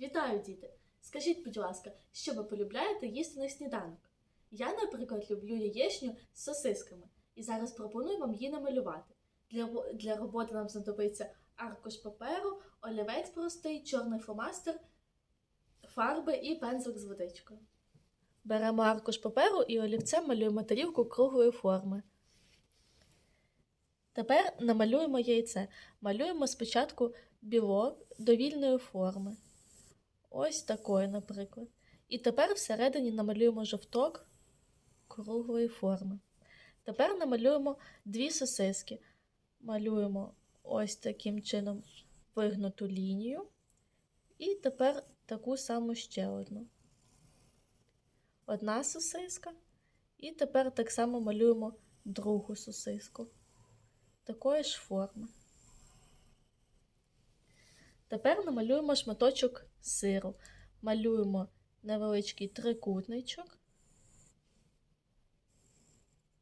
Вітаю, діти! Скажіть, будь ласка, що ви полюбляєте їсти на сніданок? Я, наприклад, люблю яєчню з сосисками і зараз пропоную вам її намалювати. Для, для роботи нам знадобиться аркуш паперу, олівець простий, чорний фломастер, фарби і пензлик з водичкою. Беремо аркуш паперу і олівцем малюємо тарілку круглої форми. Тепер намалюємо яйце. Малюємо спочатку білок довільної форми. Ось такої, наприклад. І тепер всередині намалюємо жовток круглої форми. Тепер намалюємо дві сосиски. Малюємо ось таким чином вигнуту лінію. І тепер таку саму ще одну. Одна сосиска. І тепер так само малюємо другу сосиску. Такої ж форми. Тепер намалюємо шматочок сиру. Малюємо невеличкий трикутничок.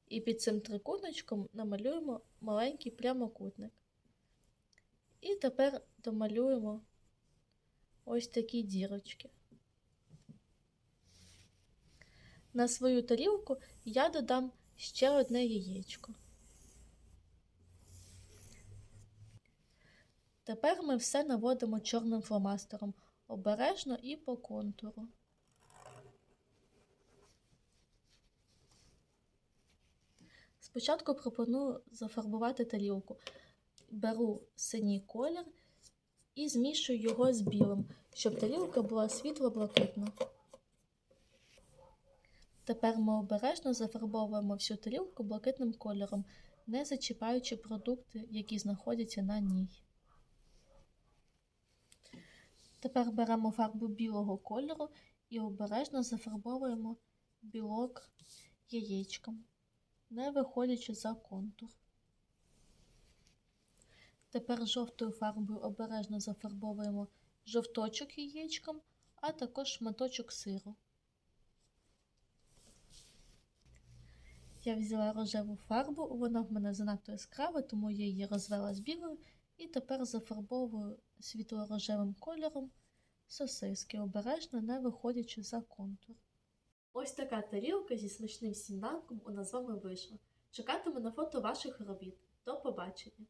І під цим трикутничком намалюємо маленький прямокутник. І тепер домалюємо ось такі дірочки. На свою тарілку я додам ще одне яєчко. Тепер ми все наводимо чорним фломастером обережно і по контуру. Спочатку пропоную зафарбувати тарілку. Беру синій колір і змішую його з білим, щоб тарілка була світло-блакитна. Тепер ми обережно зафарбовуємо всю тарілку блакитним кольором, не зачіпаючи продукти, які знаходяться на ній. Тепер беремо фарбу білого кольору і обережно зафарбовуємо білок яєчком, не виходячи за контур. Тепер жовтою фарбою обережно зафарбовуємо жовточок яєчком, а також шматочок сиру. Я взяла рожеву фарбу, вона в мене занадто яскрава, тому я її розвела з білою і тепер зафарбовую світло-рожевим кольором сосиски, обережно не виходячи за контур. Ось така тарілка зі смачним сніданком у нас з вами вийшла. Чекатиму на фото ваших робіт. До побачення!